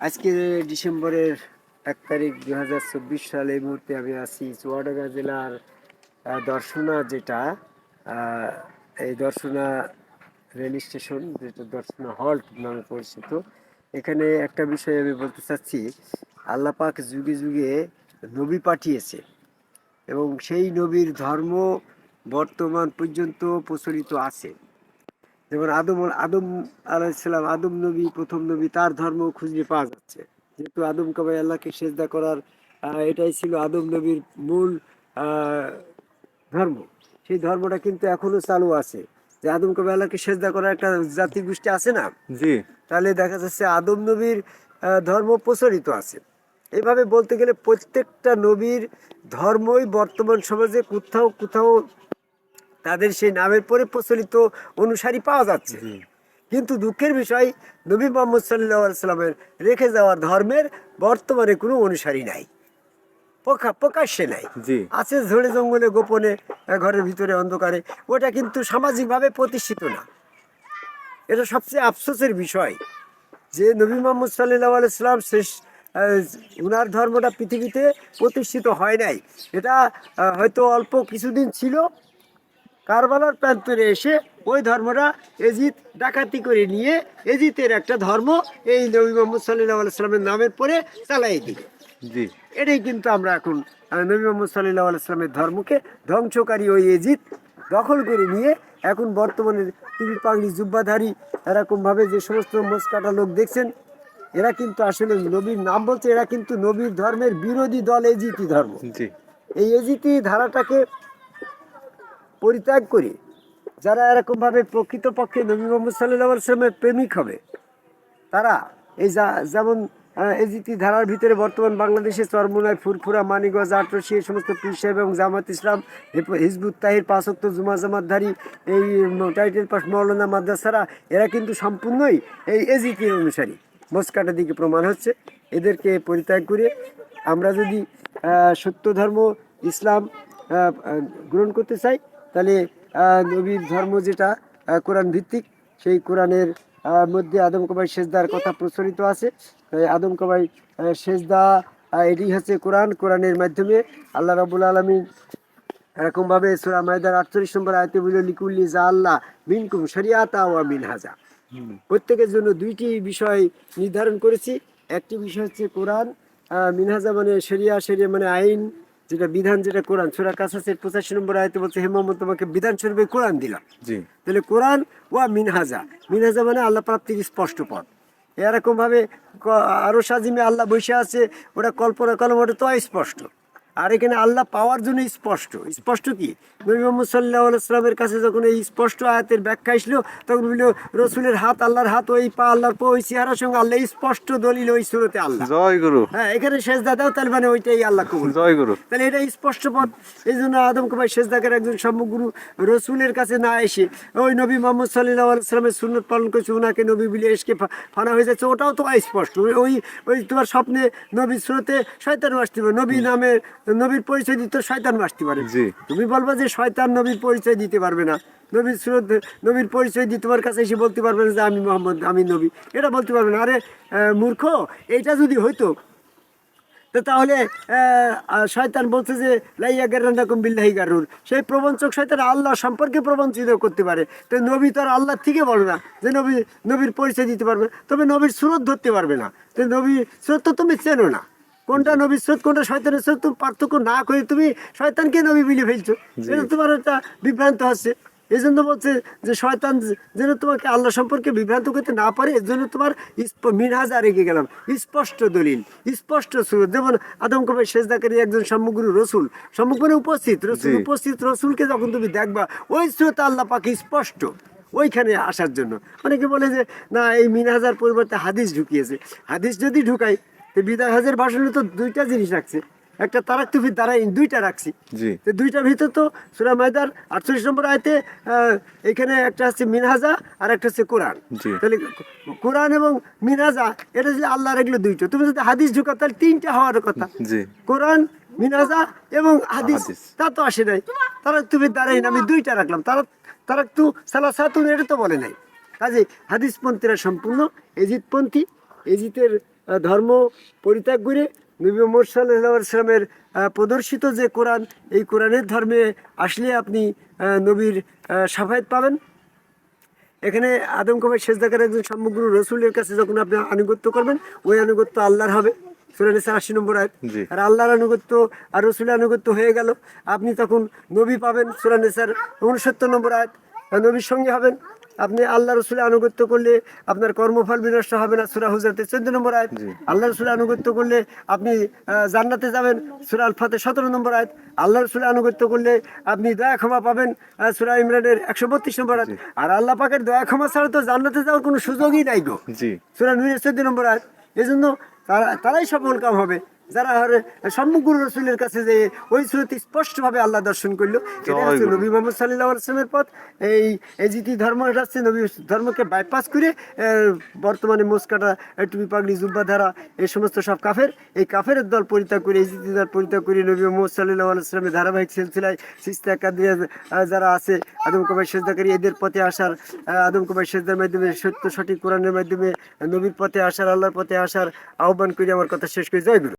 আজকে ডিসেম্বরের এক তারিখ দু হাজার চব্বিশ সাল এই মুহূর্তে আমি আছি চুয়াডাঙ্গা জেলার দর্শনা যেটা এই দর্শনা রেল স্টেশন, যেটা দর্শনা হল্ট নামে পরিচিত। এখানে একটা বিষয় আমি বলতে চাচ্ছি, আল্লাপাক যুগে যুগে নবী পাঠিয়েছে এবং সেই নবীর ধর্ম বর্তমান পর্যন্ত প্রচলিত আছে। যেমন আদম আদম আলাইসালাম আদম নবী প্রথম নবী তার ধর্ম খুঁজে পাওয়া যাচ্ছে। যেহেতু আদম কবাই আল্লাহকে সেজদা করার এটাই ছিল আদম নবীর মূল ধর্ম। সেই ধর্মটা কিন্তু এখনও চালু আছে। যে আদম কবাই আল্লাহকে সেজদা করার একটা জাতি গোষ্ঠী আছে না? জি। তাহলে দেখা যাচ্ছে আদম নবীর ধর্ম প্রচলিত আছে। এভাবে বলতে গেলে প্রত্যেকটা নবীর ধর্মই বর্তমান সমাজে কোথাও কোথাও তাদের সেই নামের পরে প্রচলিত অনুসারী পাওয়া যাচ্ছে। কিন্তু দুঃখের বিষয় নবী মোহাম্মদ সাল্লাহ সাল্লামের রেখে যাওয়া ধর্মের বর্তমানে কোনো অনুসারী নাই। প্রকা- প্রকাশ্যে নাই। আছে ঝড়ে জঙ্গলে গোপনে ঘরের ভিতরে অন্ধকারে। ওটা কিন্তু সামাজিকভাবে প্রতিষ্ঠিত না। এটা সবচেয়ে আফসোসের বিষয় যে নবী মোহাম্মদ সাল্লাহ আলাইসাল্লাম শেষ উনার ধর্মটা পৃথিবীতে প্রতিষ্ঠিত হয় নাই। এটা হয়তো অল্প কিছুদিন ছিল কারবালার প্রান্তরে এসে ওই ধর্মরা এজিত ডাকাতি করে নিয়ে এজিতের একটা ধর্ম এই নবী মোহাম্মদ সাল্লাহ আলাইস্লামের নামের পরে চালাই দিল। জি। এটাই কিন্তু আমরা এখন নবী মোহাম্মদ সাল্লাহ আলাইস্লামের ধর্মকে ধ্বংসকারী ওই এজিত দখল করে নিয়ে এখন বর্তমানে টুপি পাগড়ি জুব্বাধারী এরকমভাবে যে সমস্ত মোসকাটা লোক দেখছেন এরা কিন্তু আসলে নবীর নাম বলছে এরা কিন্তু নবীর ধর্মের বিরোধী দল এজিতি ধর্ম। এই এজিতি ধারাটাকে পরিত্যাগ করে। যারা এরকমভাবে প্রকৃতপক্ষে নবী মোহাম্মদ সাল্লাহ সাল্লামের প্রেমিক হবে, তারা এই যা- যেমন এজিতি ধারার ভিতরে বর্তমান বাংলাদেশে চরমুনায় ফুরফুরা মানিগঞ্জ আটরসি এই সমস্ত পীর সাহেব এবং জামাত ইসলাম হিজবুত তাহির পাঁচক্ত জুমা জামাতধারী এই টাইটেল পাস মৌলানা মাদ্রাসারা, এরা কিন্তু সম্পূর্ণই এই এজিতির অনুসারী। মস্কাটা দিকে প্রমাণ হচ্ছে। এদেরকে পরিত্যাগ করে আমরা যদি সত্য ধর্ম, ইসলাম গ্রহণ করতে চাই তাহলে নবীর ধর্ম যেটা কোরআন ভিত্তিক, সেই কোরআনের মধ্যে আদম কবাই সেজদার কথা প্রচলিত আছে। আদম কবাই সেজদা এটি হচ্ছে কোরআন। কোরআনের মাধ্যমে আল্লাহ রাবুল আলমী এরকমভাবে সুরা মায়দার আটচল্লিশ নম্বর আয়তে বলে লিকুল্লি যা আল্লাহ মিনকুম শরিয়াতা ওয়া মিনহাজা। প্রত্যেকের জন্য দুইটি বিষয় নির্ধারণ করেছি। একটি বিষয় হচ্ছে কোরআন মিনহাজা মানে শরিয়া শরিয়া মানে আইন। যেটা বিধান যেটা কোরআন। সুরা কাসাসের পঁচাশি নম্বর আয়তে বলছে হে মোহাম্মদ তোমাকে বিধান স্বরূপে কোরআন দিলাম। তাহলে কোরআন ওয়া মিনহাজা। মিনহাজা মানে আল্লাহ প্রাপ্তির স্পষ্ট পথ। এরকমভাবে আরও আরও সাজিমে আল্লাহ বসে আছে ওটা কল্পনা কলম ওটা তো স্পষ্ট। আর এখানে আল্লাহ পাওয়ার জন্য স্পষ্ট। স্পষ্ট কি? নবী মোহাম্মদ সাল্লাহ সাল্লামের কাছে যখন এই স্পষ্ট আয়াতের ব্যাখ্যা আসলো তখন বলল রসুলের হাত আল্লাহর হাত ওই পা আল্লাহর পা ওই চেহারার সঙ্গে আল্লাহ স্পষ্ট দলিল ওই সুরতে আল্লাহ। জয় গুরু। হ্যাঁ এখানে শেষ দাদাও তাহলে মানে ওইটাই আল্লাহ কবুল। জয় গুরু। তাহলে এটা স্পষ্ট পথ। এই জন্য আদম কুমার শেষদাকের একজন সম্মুগুরু রসুলের কাছে না এসে ওই নবী মোহাম্মদ সাল্লাহ আলাইসলামের সুন্নত পালন করছে ওনাকে নবী বলে এসকে ফানা হয়ে যাচ্ছে ওটাও তো স্পষ্ট ওই- ওই তোমার স্বপ্নে নবীর স্রোতে শয়তান আসতে পারে নবী নামে নবীর পরিচয় দিতে শয়তান আসতে পারে। তুমি বলবা যে শয়তান নবীর পরিচয় দিতে পারবে না। নবীর স্রোত নবীর পরিচয় দিয়ে তোমার কাছে এসে বলতে পারবে না যে আমি মোহাম্মদ আমি নবী। এটা বলতে পারবে না। আরে মূর্খ এইটা যদি হইতো তো তাহলে শয়তান বলছে যে লাইয়া গারান্নাকুম বিল্লাহি গারুর সেই প্রবঞ্চক শয়তান আল্লাহ সম্পর্কে প্রবঞ্চিত করতে পারে। তো নবী তো আর আল্লাহ থেকে বলে না যে নবী নবীর পরিচয় দিতে পারবে তবে নবীর সুরত ধরতে পারবে না। তো নবীর স্রোত তো তুমি চেনো না। কোনটা নবীর স্রোত কোনটা শয়তানের স্রোত তুমি পার্থক্য না করে তুমি শয়তানকে নবী বলে ফেলছো। এটা তোমার একটা বিভ্রান্ত হচ্ছে এই জন্য বলছে যে শয়তান যেন তোমাকে আল্লাহ সম্পর্কে বিভ্রান্ত করতে না পারে এর জন্য তোমার মিনহাজা রেখে গেলাম। স্পষ্ট দলিল স্পষ্ট সুর যেমন আদম কবে শেষদাকারী একজন সম্মুগুরু রসুল সম্মুখে উপস্থিত রসুল উপস্থিত রসুলকে যখন তুমি দেখবা ওই স্রোত আল্লাহ পাকে স্পষ্ট ওইখানে আসার জন্য। অনেকে বলে যে না এই মিনহাজার পরিবর্তে হাদিস ঢুকিয়েছে। হাদিস যদি ঢুকাই তো বিদায় হাজের ভাষণে তো দুইটা জিনিস রাখছে। একটা তারাক তুফির দ্বারা দুইটা রাখছি। তো দুইটার ভিতর তো সুরা মায়দার আটচল্লিশ নম্বর আয়তে এখানে একটা হচ্ছে মিনহাজা আর একটা হচ্ছে কোরআন। জি। তাহলে কোরআন এবং মিনহাজা এটা যদি আল্লাহর এগুলো দুইটা তুমি যদি হাদিস ঢুকাও তাহলে তিনটা হওয়ার কথা। কোরআন মিনাজা এবং হাদিস। তা তো আসে নাই। তারা তুমি দাঁড়াই না আমি দুইটা রাখলাম। তারা তারা একটু সালা সাতুন এটা তো বলে নাই। কাজে হাদিসপন্থীরা সম্পূর্ণ এজিতপন্থী এজিতের ধর্ম পরিত্যাগ করে নবী মোহাম্মদ সাল্লাহ আহ, প্রদর্শিত যে কোরআন এই কোরআনের ধর্মে আসলে আপনি নবীর সাফায়াত পাবেন। এখানে আদম কবাই শেষদাকার একজন সমগ্র রসুলের কাছে যখন আপনি আনুগত্য করবেন ওই আনুগত্য আল্লাহর হবে। সুরানিসা আশি নম্বর আয়াত। আর আল্লাহর আনুগত্য আর রসুলের আনুগত্য হয়ে গেল। আপনি তখন নবী পাবেন সুরানিসার উনসত্তর নম্বর আয়াত। আর নবীর সঙ্গে হবেন। আপনি আল্লাহ রসুলের আনুগত্য করলে আপনার কর্মফল বিনষ্ট হবে না সুরা হুজরাতে চোদ্দ নম্বর আয়াত। আল্লাহ রসুলের আনুগত্য করলে আপনি জান্নাতে যাবেন সুরা আলফাতে সতেরো নম্বর আয়াত। আল্লাহ রসুলের আনুগত্য করলে আপনি দয়া ক্ষমা পাবেন সুরা ইমরানের একশো বত্রিশ নম্বর আয়াত। আর আল্লাহ পাকের দয়া ক্ষমা ছাড়া তো জান্নাতে যাওয়ার কোনো সুযোগই নাই গো। সুরা নুরের চোদ্দ নম্বর আয়াত। এই জন্য তারা তারাই সফল কাম হবে। যারা রসুলের কাছে যে ওই সুরত স্পষ্টভাবে আল্লাহ দর্শন করল এটা হচ্ছে নবী মোহাম্মদ সাল্লাহ আসলামের পথ। এই ধর্ম এটা হচ্ছে নবী ধর্মকে বাইপাস করে বর্তমানে মোসকাটা টুপি পাগড়ি জুব্বা ধারা এই সমস্ত সব কাফের এই কাফের দল পরিত্যাগ করে এই জিতি দল পরিত্যাগ করে নবী মোহাম্মদ সাল্লাহ আসলামের ধারাবাহিক সিলসিলায় সিস্তা কাদিয়া যারা আছে আদম কবাই সেজদাকারী এদের পথে আসার আদম কবাই সেজদার মাধ্যমে সত্য সঠিক কোরআনের মাধ্যমে নবীর পথে আসার আল্লাহর পথে আসার আহ্বান করে আমার কথা শেষ করে। জয় গুরু।